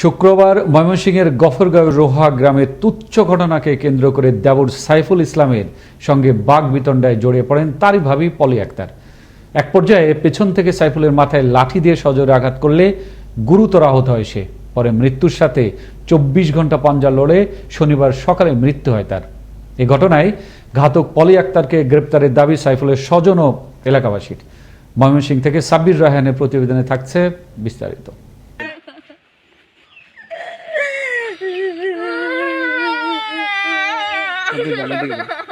শুক্রবার ময়মনসিংহের গফরগাঁও রোহা গ্রামের তুচ্ছ ঘটনাকে কেন্দ্র করে দেবর সাইফুল ইসলামের সঙ্গে বাঘ বিতণ্ডায় জড়িয়ে পড়েন তারই ভাবি পলি আক্তার। এক পর্যায়ে পেছন থেকে সাইফুলের মাথায় লাঠি দিয়ে সজোরে আঘাত করলে গুরুতর আহত হয় সে। পরে মৃত্যুর সাথে চব্বিশ ঘণ্টা পাঞ্জা লড়ে শনিবার সকালে মৃত্যু হয় তার। এ ঘটনায় ঘাতক পলি আক্তারকে গ্রেপ্তারের দাবি সাইফুলের স্বজন ও এলাকাবাসীর। ময়মনসিংহ থেকে সাব্বির রায়হানের প্রতিবেদনে থাকছে বিস্তারিত। 那个那个。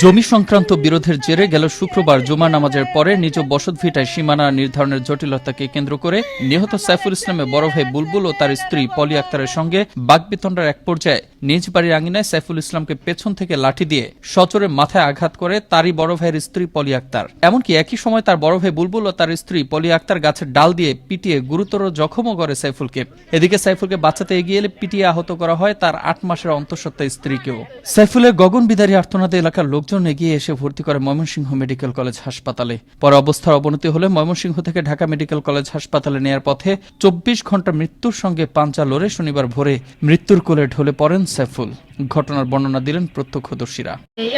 জমি সংক্রান্ত বিরোধের জেরে গেল শুক্রবার জুমা নামাজের পরে নিজ বসতভিটায় সীমানা নির্ধারণের জটিলতাকে কেন্দ্র করে নিহত সাইফুল ইসলামের বড় ভাই বুলবুল ও তার স্ত্রী পলি আক্তারের সঙ্গে বাগবিতণ্ডার এক পর্যায়ে নিজ বাড়ির আঙিনায় সাইফুল ইসলামকে পেছন থেকে লাঠি দিয়ে সচরে মাথায় আঘাত করে তারই বড় ভাইয়ের স্ত্রী পলি আক্তার। এমনকি একই সময় তার বড় ভাই বুলবুল ও তার স্ত্রী পলি আক্তার গাছের ডাল দিয়ে পিটিয়ে গুরুতর জখমও করে সাইফুলকে। এদিকে সাইফুলকে বাঁচাতে এগিয়ে এলে পিটিয়ে আহত করা হয় তার আট মাসের অন্তঃসত্ত্বা স্ত্রীকেও। সাইফুলের গগন বিদারী আর্তনাদে এলাকার লোকজন এগিয়ে এসে ভর্তি করে ময়মনসিংহ মেডিকেল কলেজ হাসপাতালে। পরে অবস্থার অবনতি হলে ময়মনসিংহ থেকে ঢাকা মেডিকেল কলেজ হাসপাতালে নেয়ার পথে চব্বিশ ঘণ্টা মৃত্যুর সঙ্গে পাঞ্চা লড়ে শনিবার ভোরে মৃত্যুর কোলে ঢলে পড়েন সাইফুল। ঘটনার বর্ণনা দিলেন প্রত্যক্ষদর্শীরা।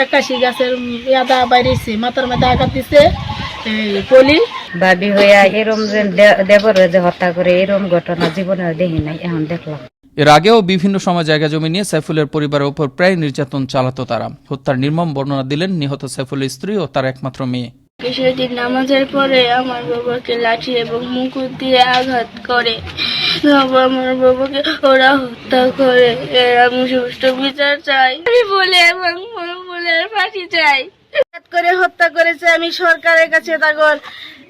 একাশি গাছের ইয়াদা বাইরেছে মাথার মধ্যে আঘাত দিছে পলি। ভাবি হইয়া এরম যে দেবরে যে হত্যা করে এরম ঘটনা জীবনে দেখি নাই এখন দেখলাম। এর আগেও বিভিন্ন সময় জায়গা জমি নিয়ে সাইফুলের পরিবারের উপর প্রায় নির্যাতন চালাতো তারা। হত্যার নির্মম বর্ণনা দিলেন নিহত সাইফুলের স্ত্রী ও তার একমাত্র মেয়ে। সেদিন নামাজের পরে আমার বাবাকে লাঠি এবং মুকুট দিয়ে আঘাত করে। আমার বাবাকে ওরা হত্যা করে। এর আমি সুষ্ঠু বিচার চাই আমি বলে এবং বলে ফাঁসি চাই। করে হত্যা করেছে, আমি সরকারের কাছে তাগর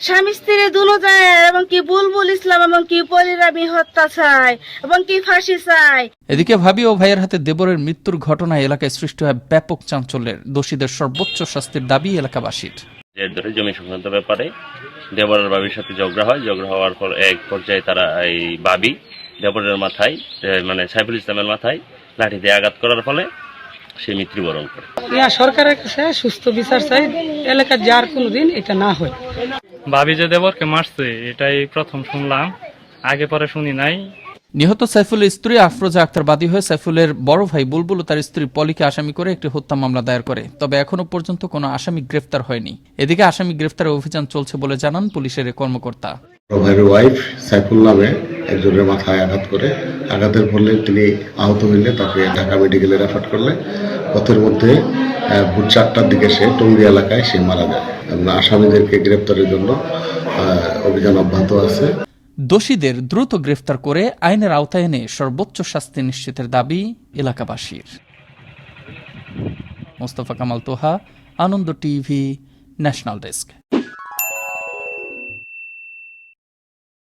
স্বামী স্ত্রী দুনো যায় এবং কি বুলবুল ইসলাম এবং কি পলির আমি হত্যা চাই এবং কি ফাঁসি চাই এদিকে ভাবি ও ভাইয়ের হাতে দেবরের মৃত্যুর ঘটনায় এলাকায় সৃষ্টি হয় ব্যাপক চাঞ্চল্যের দোষীদের সর্বোচ্চ শাস্তির দাবি এলাকাবাসীর। এর ধরে জমি সংক্রান্ত ব্যাপারে দেবরের বাবির সাথে ঝগড়া হয় ঝগড়া হওয়ার পর এক পর্যায়ে তারা এই বাবি দেবরের মাথায় মানে সাইফুল ইসলামের মাথায় লাঠি দিয়ে আঘাত করার ফলে সে মৃত্যুবরণ করে। ইয়া সরকারের কাছে সুস্থ বিচার চাই এলাকার যার কোনোদিন এটা না হয়। ভাবি যে দেবরকে মারছে এটাই প্রথম শুনলাম। আগে পরে শুনি নাই। নিহত সাইফুলের স্ত্রী আফরোজা আক্তার বাদী হয়ে সাইফুলের বড় ভাই বুলবুল তার স্ত্রী পলিকে আসামি করে একটি হত্যা মামলা দায়ের করে। তবে এখনও পর্যন্ত কোনো আসামি গ্রেফতার হয়নি। এদিকে আসামি গ্রেফতারের অভিযান চলছে বলে জানান পুলিশের কর্মকর্তা। ভাইয়ের ওয়াইফ সাইফুল নামে একজনের মাথায় আঘাত করে। আঘাতের ফলে তিনি আহত হইলে তাকে ঢাকা মেডিকেলে রেফার করলে। পথের মধ্যে ভোর চারটার দিকে সে টঙ্গী এলাকায় সে মারা যায়। আসামিদেরকে গ্রেপ্তারের জন্য অভিযান অব্যাহত আছে। দোষীদের দ্রুত গ্রেফতার করে আইনের আওতায় এনে সর্বোচ্চ শাস্তি নিশ্চিতের দাবি এলাকাবাসীর। Mostafa Kamal Toha, Ananda TV, national desk.